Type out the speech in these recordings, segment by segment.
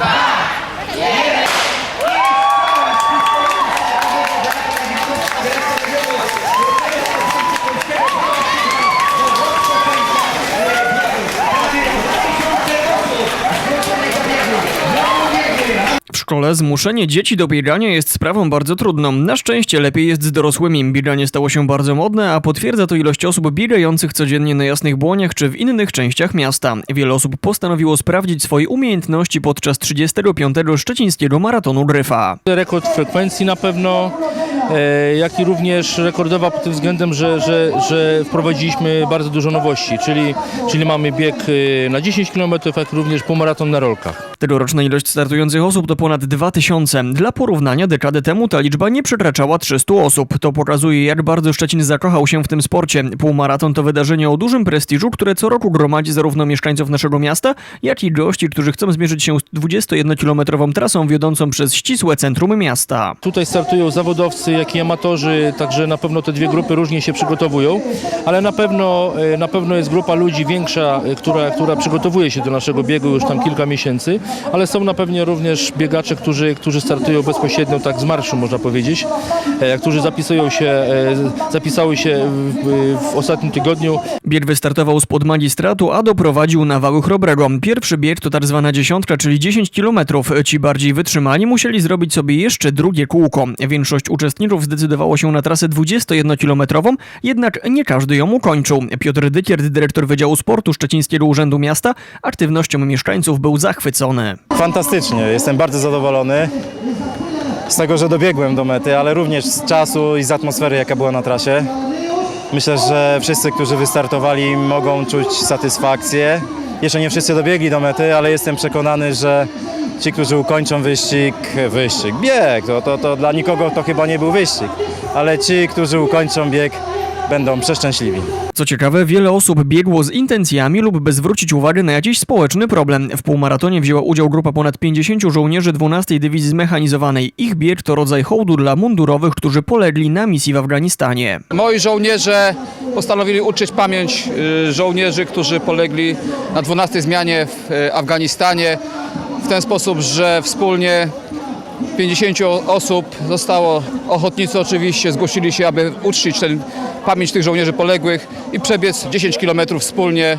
감사합니다. Szkole zmuszenie dzieci do biegania jest sprawą bardzo trudną. Na szczęście lepiej jest z dorosłymi. Bieganie stało się bardzo modne, a potwierdza to ilość osób biegających codziennie na jasnych błoniach czy w innych częściach miasta. Wiele osób postanowiło sprawdzić swoje umiejętności podczas 35. szczecińskiego maratonu Gryfa. Rekord frekwencji na pewno, jak i również rekordowa pod tym względem, że, że, że wprowadziliśmy bardzo dużo nowości, czyli, czyli mamy bieg e, na 10 km, jak również półmaraton na rolkach. Tegoroczna ilość startujących osób to ponad 2000. Dla porównania dekadę temu ta liczba nie przekraczała 300 osób. To pokazuje jak bardzo Szczecin zakochał się w tym sporcie. Półmaraton to wydarzenie o dużym prestiżu, które co roku gromadzi zarówno mieszkańców naszego miasta, jak i gości, którzy chcą zmierzyć się z 21-kilometrową trasą wiodącą przez ścisłe centrum miasta. Tutaj startują zawodowcy, jak i amatorzy, także na pewno te dwie grupy różnie się przygotowują, ale na pewno, e, na pewno jest grupa ludzi większa, e, która, która przygotowuje się do naszego biegu już tam kilka miesięcy, ale są na pewno również biegacze, którzy, którzy startują bezpośrednio tak z marszu, można powiedzieć, e, którzy zapisują się, zapisały się w, w ostatnim tygodniu Bieg wystartował spod magistratu, a doprowadził na wały chrobrego. Pierwszy bieg to tak zwana dziesiątka, czyli 10 kilometrów. Ci bardziej wytrzymani musieli zrobić sobie jeszcze drugie kółko. Większość uczestników zdecydowało się na trasę 21-kilometrową, jednak nie każdy ją ukończył. Piotr Dykiert, dyrektor Wydziału Sportu Szczecińskiego Urzędu Miasta, aktywnością mieszkańców był zachwycony. Fantastycznie, jestem bardzo zadowolony z tego, że dobiegłem do mety, ale również z czasu i z atmosfery, jaka była na trasie. Myślę, że wszyscy, którzy wystartowali, mogą czuć satysfakcję. Jeszcze nie wszyscy dobiegli do mety, ale jestem przekonany, że ci, którzy ukończą wyścig, wyścig, bieg, to, to, to dla nikogo to chyba nie był wyścig, ale ci, którzy ukończą bieg, będą przeszczęśliwi. Co ciekawe, wiele osób biegło z intencjami lub by zwrócić uwagę na jakiś społeczny problem. W półmaratonie wzięła udział grupa ponad 50 żołnierzy 12 Dywizji Zmechanizowanej. Ich bieg to rodzaj hołdu dla mundurowych, którzy polegli na misji w Afganistanie. Moi żołnierze postanowili uczyć pamięć y, żołnierzy, którzy polegli na 12 zmianie w y, Afganistanie ten sposób, że wspólnie 50 osób zostało, ochotnicy oczywiście zgłosili się, aby uczcić ten, pamięć tych żołnierzy poległych i przebiec 10 km wspólnie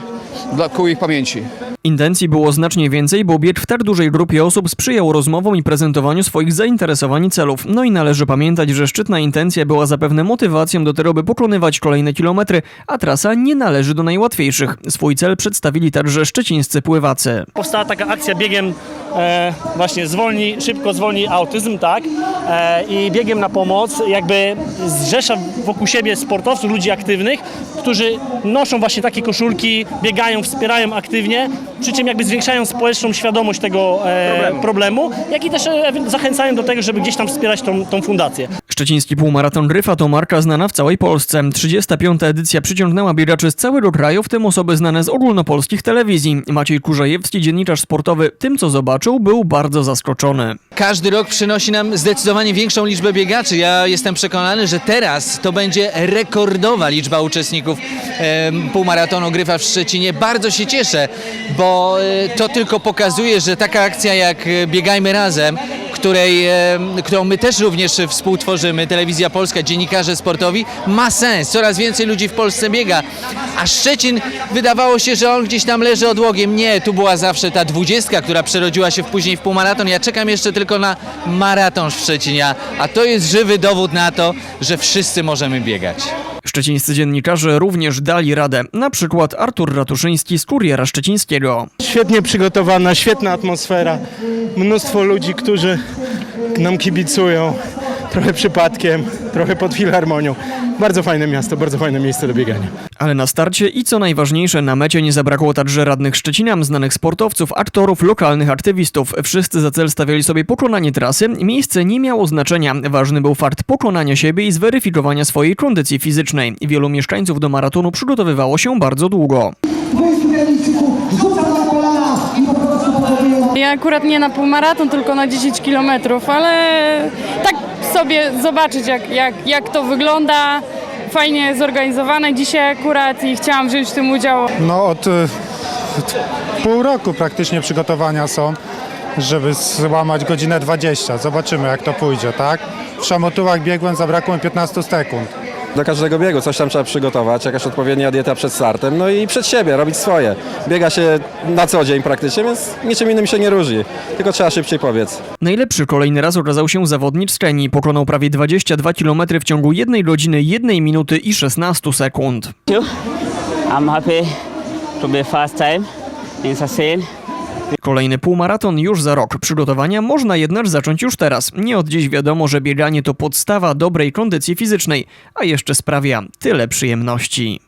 dla, ku ich pamięci. Intencji było znacznie więcej, bo bieg w tak dużej grupie osób sprzyjał rozmowom i prezentowaniu swoich zainteresowań i celów. No i należy pamiętać, że szczytna intencja była zapewne motywacją do tego, by pokonywać kolejne kilometry, a trasa nie należy do najłatwiejszych. Swój cel przedstawili także szczecińscy pływacy. powstała taka akcja biegiem e, właśnie zwolni, szybko zwolni autyzm, tak? E, I biegiem na pomoc jakby zrzesza wokół siebie sportowców, ludzi aktywnych, którzy noszą właśnie takie koszulki, biegają, wspierają aktywnie, przy czym jakby zwiększają społeczną świadomość tego e, problemu. jak i też e, zachęcają do tego, żeby gdzieś tam wspierać tą, tą fundację. Szczeciński półmaraton Gryfa to marka znana w całej Polsce. 35. edycja przyciągnęła biegaczy z całego kraju, w tym osoby znane z ogólnopolskich telewizji. Maciej Kurzajewski, dziennikarz sportowy, tym co zobaczył, był bardzo zaskoczony. Każdy rok przynosi nam zdecydowanie większą liczbę biegaczy. Ja jestem przekonany, że teraz to będzie rekordowa liczba uczestników półmaratonu Gryfa w Szczecinie. Bardzo się cieszę, bo e, to tylko pokazuje, że taka akcja jak e, Biegajmy Razem, której, em, którą my też również współtworzymy, Telewizja Polska, dziennikarze sportowi, ma sens. Coraz więcej ludzi w Polsce biega. A Szczecin wydawało się, że on gdzieś tam leży odłogiem. Nie, tu była zawsze ta dwudziestka, która przerodziła się w później w półmaraton. Ja czekam jeszcze tylko na maraton w Szczecinie, a to jest żywy dowód na to, że wszyscy możemy biegać. Szczecińscy dziennikarze również dali radę. Na przykład Artur Ratuszyński z Kuriera Szczecińskiego. Świetnie przygotowana, świetna atmosfera, mnóstwo ludzi, którzy nam kibicują, trochę przypadkiem, trochę pod filharmonią. Bardzo fajne miasto, bardzo fajne miejsce do biegania. Ale na starcie i co najważniejsze, na mecie nie zabrakło także radnych Szczecina, znanych sportowców, aktorów, lokalnych aktywistów. Wszyscy za cel stawiali sobie pokonanie trasy. Miejsce nie miało znaczenia. Ważny był fakt pokonania siebie i zweryfikowania swojej kondycji fizycznej. Wielu mieszkańców do maratonu przygotowywało się bardzo długo. Ja akurat nie na półmaraton, tylko na 10 km, ale tak sobie zobaczyć, jak, jak, jak to wygląda. Fajnie zorganizowane dzisiaj akurat i chciałam wziąć w tym udział. No od, y, od pół roku praktycznie przygotowania są. żeby złamać godzinę 20. Zobaczymy jak to pójdzie, tak? W szamotułach biegłem, zabrakło mi 15 sekund. Do każdego biegu coś tam trzeba przygotować, jakaś odpowiednia dieta przed startem, no i przed siebie, robić swoje. Biega się na co dzień praktycznie, więc niczym innym się nie różni, tylko trzeba szybciej pobiec. Najlepszy kolejny raz okazał się zawodnik z Kenii. Pokonał prawie 22 km w ciągu 1 godziny 1 minuty i 16 sekund. I'm happy to be first time in Sachin. Kolejny półmaraton już za rok. Przygotowania można jednak zacząć już teraz. Nie od dziś wiadomo, że bieganie to podstawa dobrej kondycji fizycznej, a jeszcze sprawia tyle przyjemności.